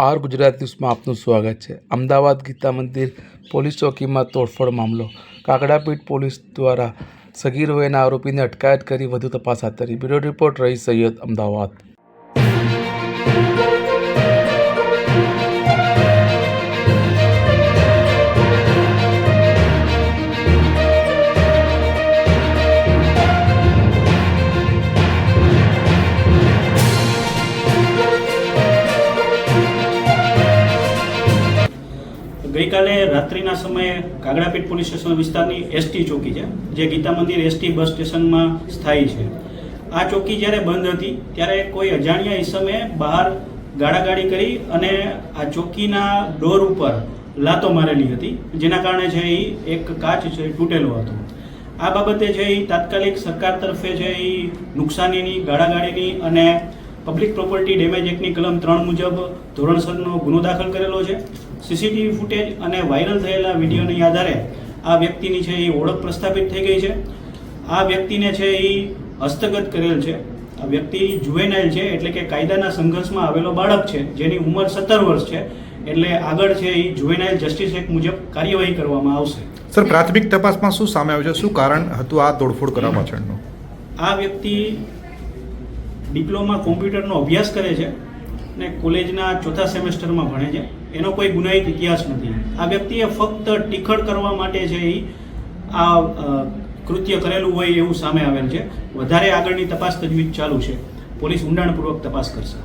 R Gujarat ન્યૂઝમાં આપનું સ્વાગત છે અમદાવાદ ગીતા મંદિર પોલીસ ચોકીમાં તોડફોડ મામલો કાકડાપીઠ પોલીસ દ્વારા સગીર વયના આરોપીને અટકાયત કરી વધુ તપાસ હાથ ધરી બ્યુરો રિપોર્ટ રહી સૈયદ અમદાવાદ ગઈકાલે રાત્રિના સમયે કાગડાપીઠ પોલીસ સ્ટેશન વિસ્તારની એસટી ચોકી છે, જે ગીતા મંદિર એસટી બસ સ્ટેશનમાં સ્થાયી છે. આ ચોકી જ્યારે બંધ હતી, ત્યારે કોઈ અજાણ્યા ઈસમે બહાર ગાડાગાડી કરી અને આ ચોકીના ડોર ઉપર લાતો મારેલી હતી, જેના કારણે છે એ એક કાચ છે તૂટેલો હતો. આ બાબતે છે એ તાત્કાલિક સરકાર તરફે છે એ નુકસાનીની ગાડાગાડીની અને પબ્લિક પ્રોપર્ટી ડેમેજ એક્ટની કલમ ત્રણ મુજબ ધોરણસરનો ગુનો દાખલ કરેલો છે. સીસીટીવી ફૂટેજ અને વાયરલ થયેલા વિડીયોની આધારે આ વ્યક્તિની છે એ ઓળખ પ્રસ્થાપિત થઈ ગઈ છે. આ વ્યક્તિને છે એ હસ્તગત કરેલ છે. આ વ્યક્તિ જુવેનાઇલ છે એટલે કે કાયદાના સંઘર્ષમાં આવેલો બાળક છે જેની ઉંમર સત્તર વર્ષ છે એટલે આગળ છે એ જુવેનાઇલ જસ્ટિસ એક્ટ મુજબ કાર્યવાહી કરવામાં આવશે. સર પ્રાથમિક તપાસમાં શું સામે આવ્યું છે? શું કારણ હતું આ તોડફોડ કરવા પાછળનું આ વ્યક્તિ ડિપ્લોમા કોમ્પ્યુટરનો અભ્યાસ કરે છે અને કોલેજના ચોથા સેમેસ્ટરમાં ભણે છે. એનો કોઈ ગુનાહિત ઇતિહાસ નથી. આ વ્યક્તિએ ફક્ત ટીખળ કરવા માટે છે એ આ કૃત્ય કરેલું હોય એવું સામે આવેલ છે. વધારે આગળની તપાસ તજવીજ ચાલુ છે. પોલીસ ઊંડાણપૂર્વક તપાસ કરશે.